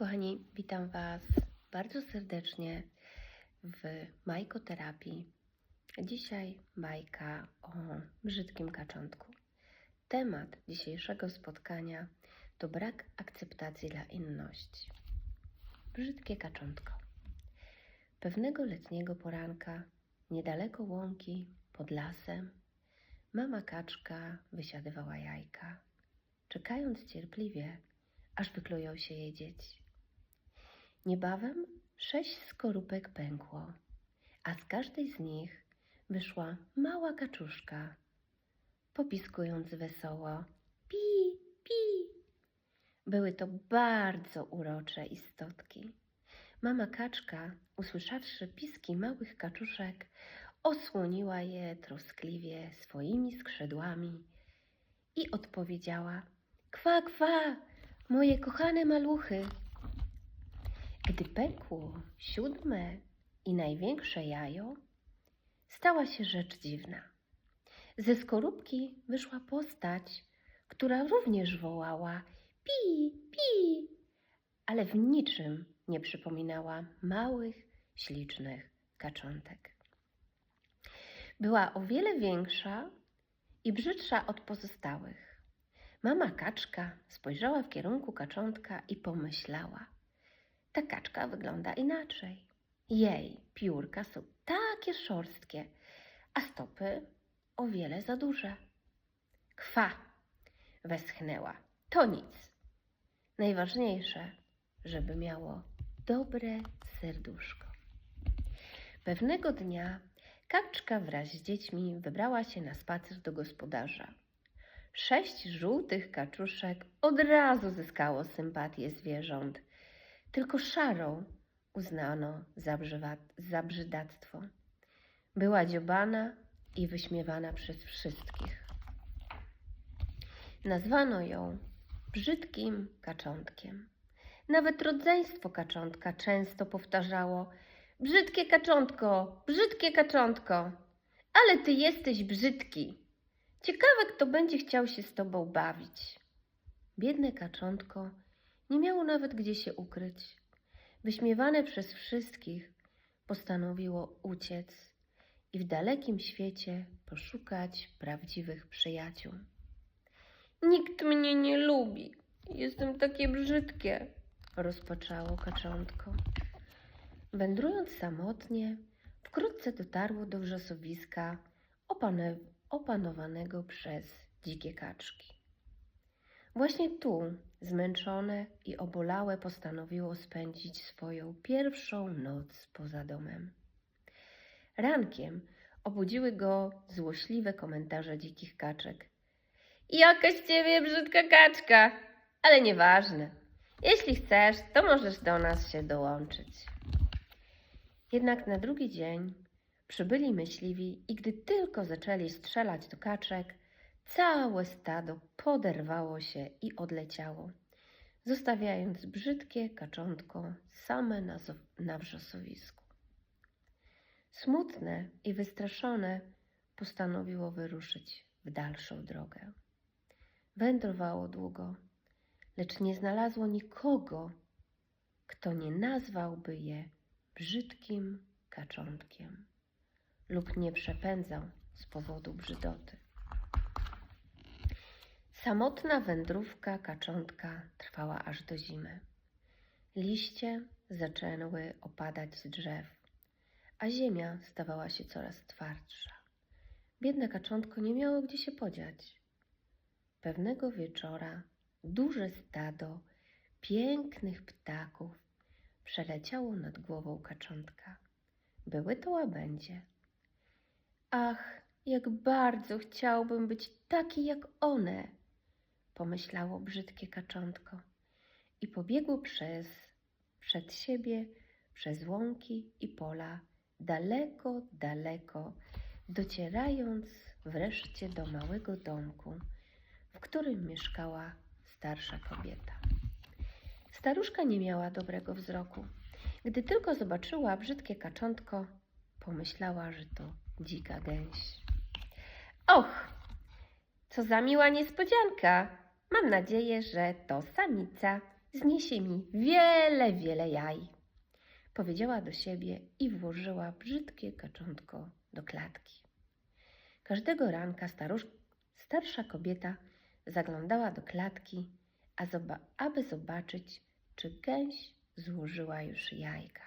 kochani, witam Was bardzo serdecznie w majkoterapii. Dzisiaj bajka o brzydkim kaczątku. Temat dzisiejszego spotkania to brak akceptacji dla inności. Brzydkie kaczątko. Pewnego letniego poranka, niedaleko łąki, pod lasem, mama kaczka wysiadywała jajka, czekając cierpliwie, aż wyklują się jej dzieci. Niebawem sześć skorupek pękło, a z każdej z nich wyszła mała kaczuszka, popiskując wesoło pi, pi. Były to bardzo urocze istotki. Mama kaczka, usłyszawszy piski małych kaczuszek, osłoniła je troskliwie swoimi skrzydłami i odpowiedziała: Kwa, kwa, moje kochane maluchy. Gdy pękło siódme i największe jajo, stała się rzecz dziwna. Ze skorupki wyszła postać, która również wołała pi, pi, ale w niczym nie przypominała małych, ślicznych kaczątek. Była o wiele większa i brzydsza od pozostałych. Mama kaczka spojrzała w kierunku kaczątka i pomyślała: Ta kaczka wygląda inaczej. Jej piórka są takie szorstkie, a stopy o wiele za duże. Kwa! westchnęła. To nic. Najważniejsze, żeby miało dobre serduszko. Pewnego dnia kaczka wraz z dziećmi wybrała się na spacer do gospodarza. Sześć żółtych kaczuszek od razu zyskało sympatię zwierząt. Tylko szarą uznano za, za brzydactwo. Była dziobana i wyśmiewana przez wszystkich. Nazwano ją brzydkim kaczątkiem. Nawet rodzeństwo kaczątka często powtarzało: Brzydkie kaczątko, brzydkie kaczątko, ale ty jesteś brzydki. Ciekawe, kto będzie chciał się z tobą bawić. Biedne kaczątko nie miało nawet gdzie się ukryć. Wyśmiewane przez wszystkich, postanowiło uciec i w dalekim świecie poszukać prawdziwych przyjaciół. Nikt mnie nie lubi. Jestem takie brzydkie, rozpaczało kaczątko. Wędrując samotnie, wkrótce dotarło do wrzosowiska opanowanego przez dzikie kaczki. Właśnie tu, zmęczone i obolałe, postanowiło spędzić swoją pierwszą noc poza domem. Rankiem obudziły go złośliwe komentarze dzikich kaczek. Jakaś ciebie brzydka kaczka, ale nieważne. Jeśli chcesz, to możesz do nas się dołączyć. Jednak na drugi dzień przybyli myśliwi i gdy tylko zaczęli strzelać do kaczek, całe stado poderwało się i odleciało, zostawiając brzydkie kaczątko same na, na wrzosowisku. Smutne i wystraszone postanowiło wyruszyć w dalszą drogę. Wędrowało długo, lecz nie znalazło nikogo, kto nie nazwałby je brzydkim kaczątkiem lub nie przepędzał z powodu brzydoty. Samotna wędrówka kaczątka trwała aż do zimy. Liście zaczęły opadać z drzew, a ziemia stawała się coraz twardsza. Biedne kaczątko nie miało gdzie się podziać. Pewnego wieczora duże stado pięknych ptaków przeleciało nad głową kaczątka. Były to łabędzie. Ach, jak bardzo chciałbym być taki jak one, pomyślało brzydkie kaczątko i pobiegło przez, przed siebie, przez łąki i pola, daleko, daleko, docierając wreszcie do małego domku, w którym mieszkała starsza kobieta. Staruszka nie miała dobrego wzroku. Gdy tylko zobaczyła brzydkie kaczątko, pomyślała, że to dzika gęś. Och, co za miła niespodzianka! Mam nadzieję, że to samica zniesie mi wiele, wiele jaj. Powiedziała do siebie i włożyła brzydkie kaczątko do klatki. Każdego ranka starsza kobieta zaglądała do klatki, aby zobaczyć, czy gęś złożyła już jajka.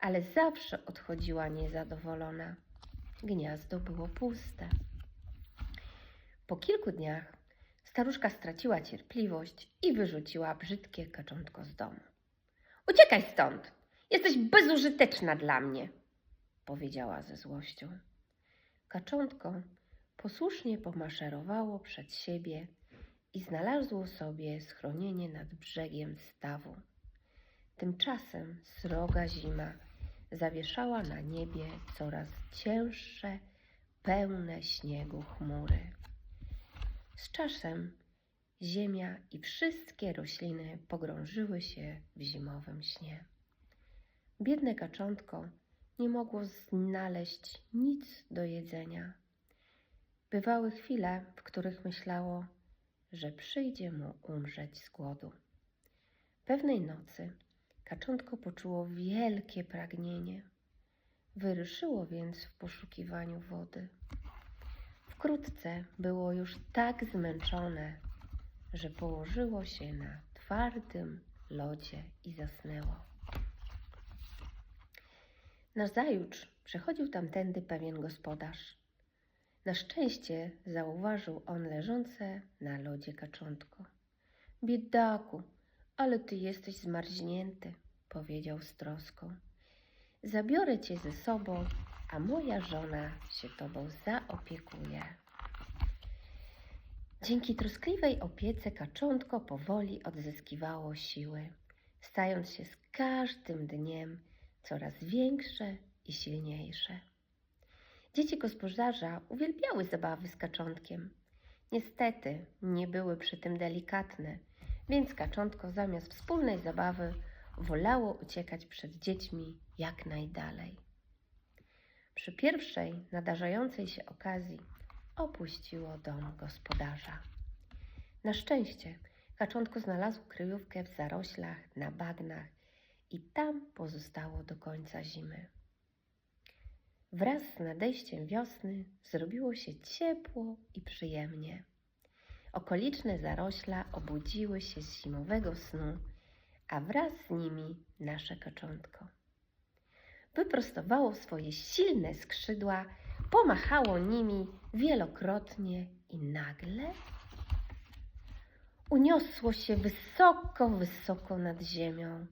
Ale zawsze odchodziła niezadowolona. Gniazdo było puste. Po kilku dniach staruszka straciła cierpliwość i wyrzuciła brzydkie kaczątko z domu. Uciekaj stąd! Jesteś bezużyteczna dla mnie! powiedziała ze złością. Kaczątko posłusznie pomaszerowało przed siebie i znalazło sobie schronienie nad brzegiem stawu. Tymczasem sroga zima zawieszała na niebie coraz cięższe, pełne śniegu chmury. Z czasem ziemia i wszystkie rośliny pogrążyły się w zimowym śnie. Biedne kaczątko nie mogło znaleźć nic do jedzenia. Bywały chwile, w których myślało, że przyjdzie mu umrzeć z głodu. Pewnej nocy kaczątko poczuło wielkie pragnienie. Wyruszyło więc w poszukiwaniu wody. Wkrótce było już tak zmęczone, że położyło się na twardym lodzie i zasnęło. Nazajutrz przechodził tamtędy pewien gospodarz. Na szczęście zauważył on leżące na lodzie kaczątko. Biedaku, ale ty jesteś zmarznięty, powiedział z troską. Zabiorę cię ze sobą, a moja żona się tobą zaopiekuje. Dzięki troskliwej opiece kaczątko powoli odzyskiwało siły, stając się z każdym dniem coraz większe i silniejsze. Dzieci gospodarza uwielbiały zabawy z kaczątkiem. Niestety nie były przy tym delikatne, więc kaczątko zamiast wspólnej zabawy wolało uciekać przed dziećmi jak najdalej. Przy pierwszej nadarzającej się okazji opuściło dom gospodarza. Na szczęście kaczątko znalazło kryjówkę w zaroślach na bagnach i tam pozostało do końca zimy. Wraz z nadejściem wiosny zrobiło się ciepło i przyjemnie. Okoliczne zarośla obudziły się z zimowego snu, a wraz z nimi nasze kaczątko. Wyprostowało swoje silne skrzydła, pomachało nimi wielokrotnie i nagle uniosło się wysoko, wysoko nad ziemią.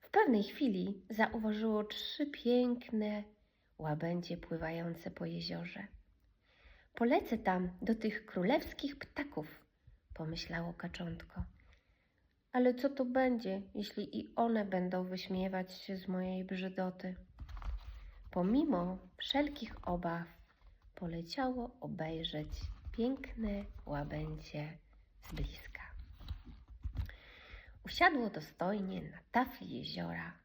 W pewnej chwili zauważyło trzy piękne łabędzie pływające po jeziorze. Polecę tam do tych królewskich ptaków, pomyślało kaczątko. Ale co to będzie, jeśli i one będą wyśmiewać się z mojej brzydoty? Pomimo wszelkich obaw, poleciało obejrzeć piękne łabędzie z bliska. Usiadło dostojnie na tafli jeziora,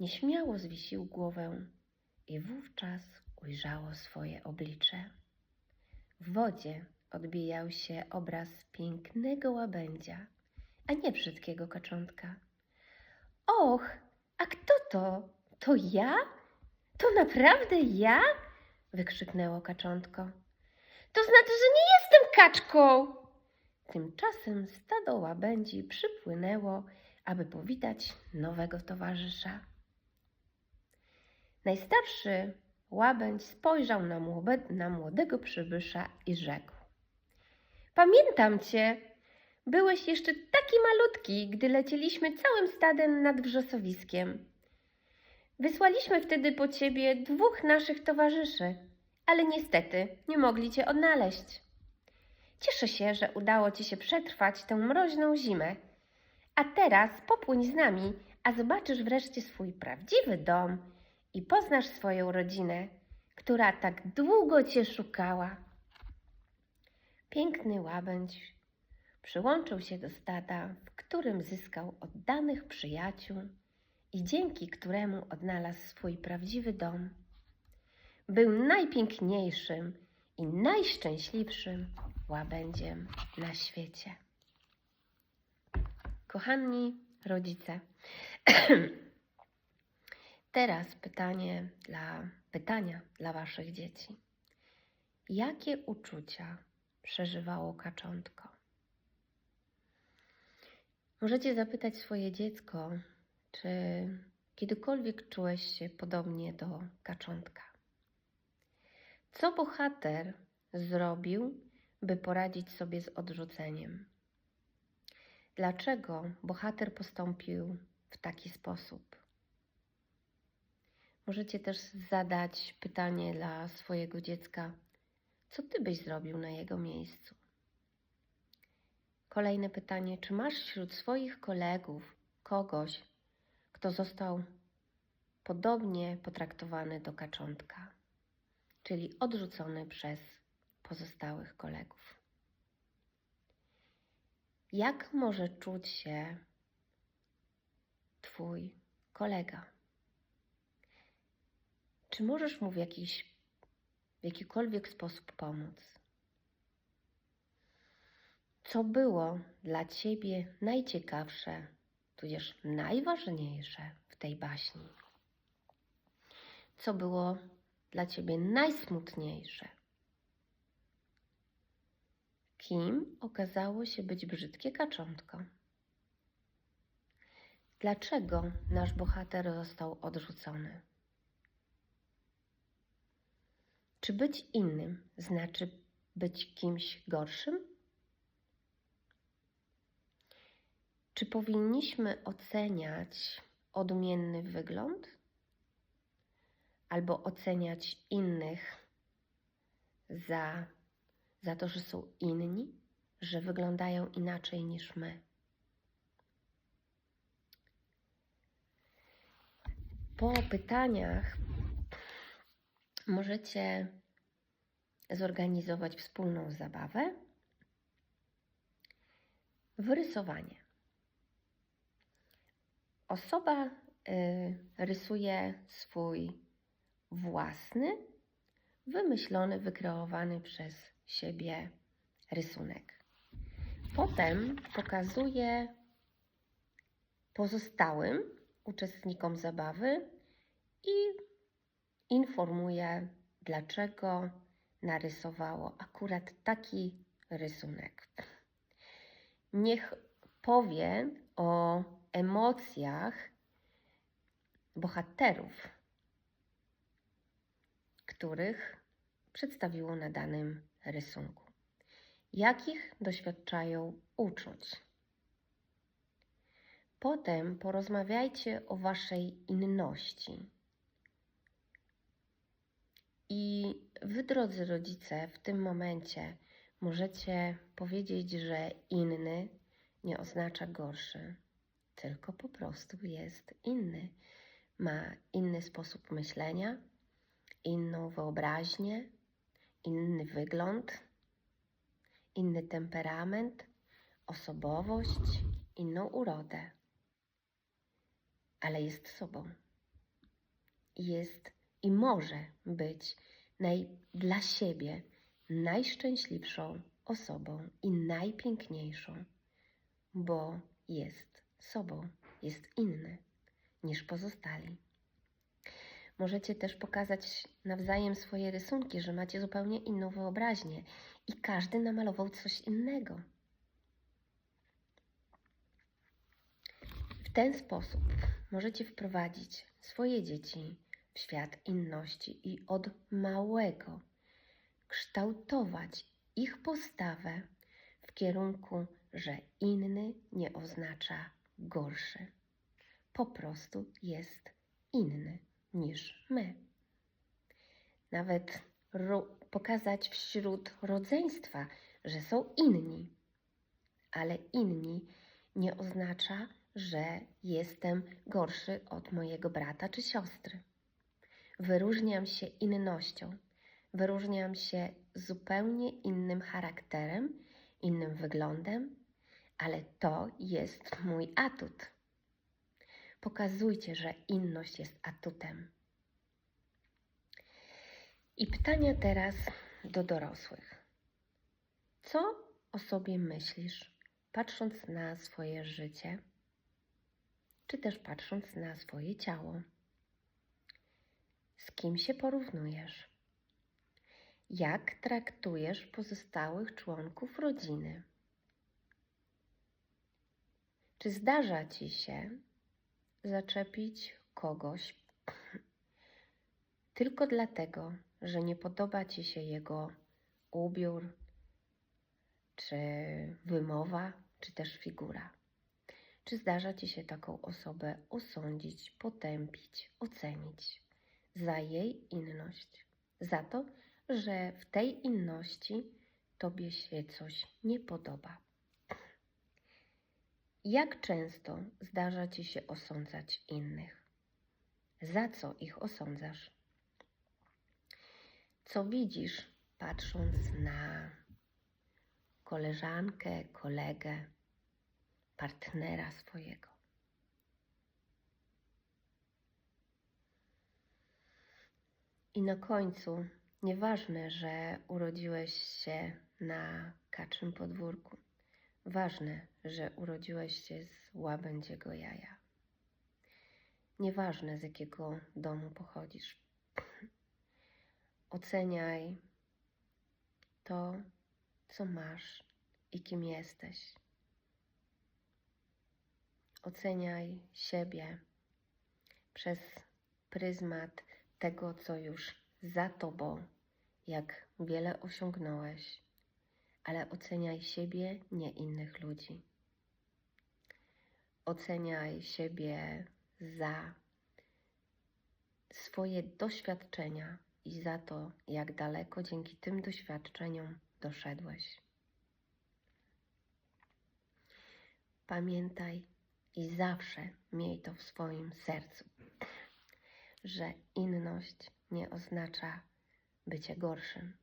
nieśmiało zwiesił głowę i wówczas ujrzało swoje oblicze. W wodzie odbijał się obraz pięknego łabędzia, a nie brzydkiego kaczątka. Och, a kto to? To ja? To naprawdę ja? wykrzyknęło kaczątko. To znaczy, że nie jestem kaczką. Tymczasem stado łabędzi przypłynęło, aby powitać nowego towarzysza. Najstarszy łabędź spojrzał na, młode, na młodego przybysza i rzekł: Pamiętam cię. Byłeś jeszcze taki malutki, gdy lecieliśmy całym stadem nad wrzosowiskiem. Wysłaliśmy wtedy po ciebie dwóch naszych towarzyszy, ale niestety nie mogli cię odnaleźć. Cieszę się, że udało ci się przetrwać tę mroźną zimę. A teraz popłyń z nami, a zobaczysz wreszcie swój prawdziwy dom i poznasz swoją rodzinę, która tak długo cię szukała. Piękny łabędź przyłączył się do stada, w którym zyskał oddanych przyjaciół i dzięki któremu odnalazł swój prawdziwy dom. Był najpiękniejszym i najszczęśliwszym łabędziem na świecie. Kochani rodzice, teraz pytanie dla pytania dla waszych dzieci. Jakie uczucia przeżywało kaczątko? Możecie zapytać swoje dziecko, czy kiedykolwiek czułeś się podobnie do kaczątka. Co bohater zrobił, by poradzić sobie z odrzuceniem? Dlaczego bohater postąpił w taki sposób? Możecie też zadać pytanie dla swojego dziecka: co ty byś zrobił na jego miejscu? Kolejne pytanie: czy masz wśród swoich kolegów kogoś, kto został podobnie potraktowany do kaczątka, czyli odrzucony przez pozostałych kolegów? Jak może czuć się Twój kolega? Czy możesz mu w jakiś, w jakikolwiek sposób pomóc? Co było dla Ciebie najciekawsze, tudzież najważniejsze w tej baśni? Co było dla Ciebie najsmutniejsze? Kim okazało się być brzydkie kaczątko? Dlaczego nasz bohater został odrzucony? Czy być innym znaczy być kimś gorszym? Czy powinniśmy oceniać odmienny wygląd? Albo oceniać innych za, za to, że są inni, że wyglądają inaczej niż my? Po pytaniach możecie zorganizować wspólną zabawę. Wyrysowanie. Osoba y, rysuje swój własny, wymyślony, wykreowany przez siebie rysunek. Potem pokazuje pozostałym uczestnikom zabawy i informuje, dlaczego narysowało akurat taki rysunek. Niech powie o emocjach bohaterów, których przedstawiło na danym rysunku. Jakich doświadczają uczuć? Potem porozmawiajcie o waszej inności. I wy, drodzy rodzice, w tym momencie możecie powiedzieć, że inny nie oznacza gorszy, tylko po prostu jest inny. Ma inny sposób myślenia, inną wyobraźnię, inny wygląd, inny temperament, osobowość, inną urodę. Ale jest sobą. Jest i może być naj, dla siebie najszczęśliwszą osobą i najpiękniejszą, bo jest sobą, jest inny niż pozostali. Możecie też pokazać nawzajem swoje rysunki, że macie zupełnie inną wyobraźnię i każdy namalował coś innego. W ten sposób możecie wprowadzić swoje dzieci w świat inności i od małego kształtować ich postawę w kierunku, że inny nie oznacza gorszy. Po prostu jest inny niż my. Nawet pokazać wśród rodzeństwa, że są inni, ale inni nie oznacza, że jestem gorszy od mojego brata czy siostry. Wyróżniam się innością, wyróżniam się zupełnie innym charakterem, innym wyglądem, ale to jest mój atut. Pokazujcie, że inność jest atutem. I pytania teraz do dorosłych. Co o sobie myślisz patrząc na swoje życie, czy też patrząc na swoje ciało. Z kim się porównujesz? Jak traktujesz pozostałych członków rodziny? Czy zdarza ci się zaczepić kogoś tylko dlatego, że nie podoba ci się jego ubiór, czy wymowa, czy też figura? Czy zdarza ci się taką osobę osądzić, potępić, ocenić za jej inność? Za to, że w tej inności tobie się coś nie podoba. Jak często zdarza ci się osądzać innych? Za co ich osądzasz? Co widzisz, patrząc na koleżankę, kolegę, partnera swojego? I na końcu, nieważne, że urodziłeś się na kaczym podwórku, ważne, że urodziłeś się z łabędziego jaja. Nieważne, z jakiego domu pochodzisz. Oceniaj to, co masz i kim jesteś. Oceniaj siebie przez pryzmat tego, co już za tobą, jak wiele osiągnąłeś, ale oceniaj siebie, nie innych ludzi. Oceniaj siebie za swoje doświadczenia i za to, jak daleko dzięki tym doświadczeniom doszedłeś. Pamiętaj i zawsze miej to w swoim sercu, że inność nie oznacza bycie gorszym,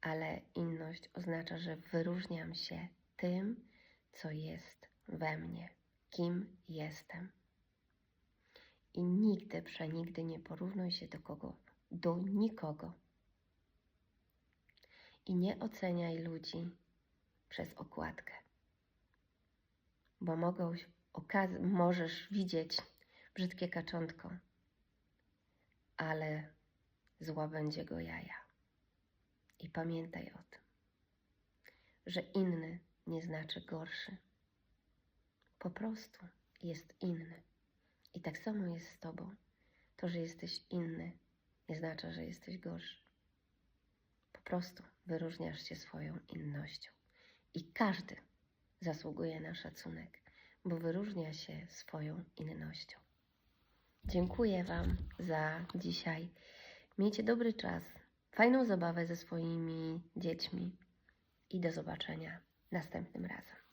ale inność oznacza, że wyróżniam się tym, co jest we mnie, kim jestem. I nigdy, przenigdy nie porównuj się do kogo, do nikogo. I nie oceniaj ludzi przez okładkę, bo mogą, okaz- możesz widzieć brzydkie kaczątko, ale z łabędziego jaja. I pamiętaj o tym, że inny nie znaczy gorszy. Po prostu jest inny. I tak samo jest z Tobą. To, że jesteś inny, nie znaczy, że jesteś gorszy. Po prostu wyróżniasz się swoją innością. I każdy zasługuje na szacunek, bo wyróżnia się swoją innością. Dziękuję Wam za dzisiaj. Miejcie dobry czas, fajną zabawę ze swoimi dziećmi i do zobaczenia następnym razem.